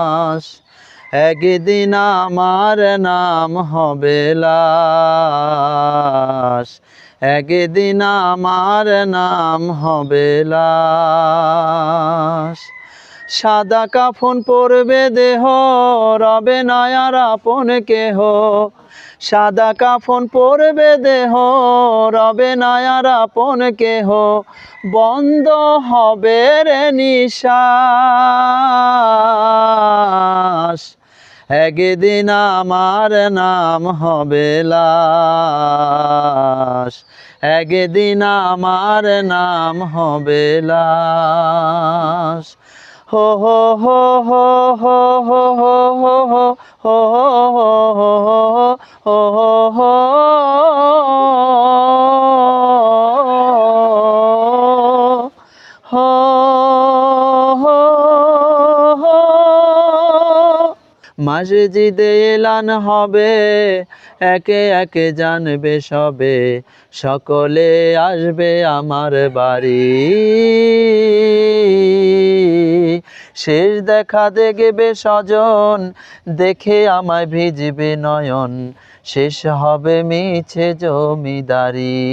লাশ একদিন আমার নাম হবে লাশ, একদিন আমার নাম হবে লাশ। সাদা কাফন পরবে দেহ, রবে নয়ার আপন কেহ। সাদা কাফন পরবে দেহ, রবে নয়ার আপন কেহ। বন্ধ হবে রে নিশ্বাস একদিন আমার নাম হবে লাশ একদিন আমার নাম হবে লাশ হো হো হো হো হো হো হো হো হো হো হো মসজিদে এলান হবে। একে একে জানবে সবে। সকলে আসবে আমার বাড়ি। শেষ দেখা দেখবে স্বজন, দেখে আমায় ভিজবে নয়ন। শেষ হবে মিছে জমিদারি।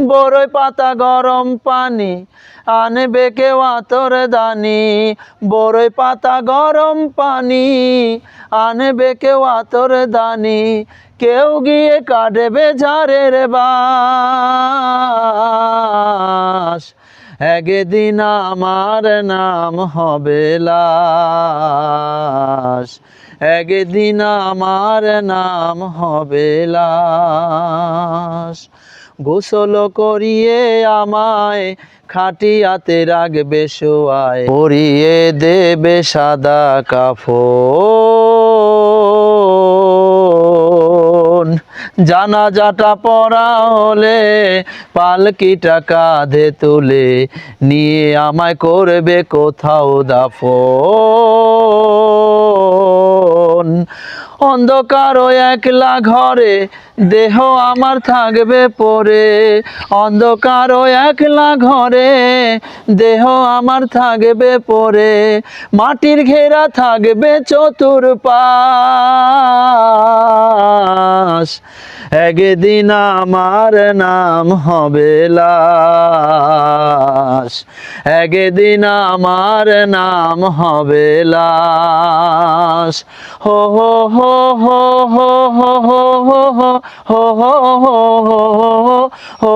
বড়ই পাতা গরম পানি, আনবে কেউ আতর দানি। বড়ই পাতা গরম পানি, আনবে কেউ আতর দানি। কেউ গিয়ে কাটবে ঝাড়ের বাস। একদিন আমার নাম হবে লাশ। একদিন আমার নাম হবে লাশ। গোসল করিয়ে আমায় খাটিয়াতে রাখবে শোয়ায়। পরিয়ে দেবে সাদা কাফন। জানাজাটা পড়া হলে পালকিটা কাঁধে তুলে নিয়ে আমায় করবে কোথাও দাফন। অন্ধকার ও একলা ঘরে, দেহ আমার থাকবে পরে। অন্ধকার ও একলা ঘরে, দেহ আমার থাকবে পরে। মাটির ঘেরা থাকবে চতুর্পাশ। একদিন আমার নাম হবে লাশ একদিন আমার নাম হবে লাশ হো হো হো হো হো হো হো হো হো হো হো হো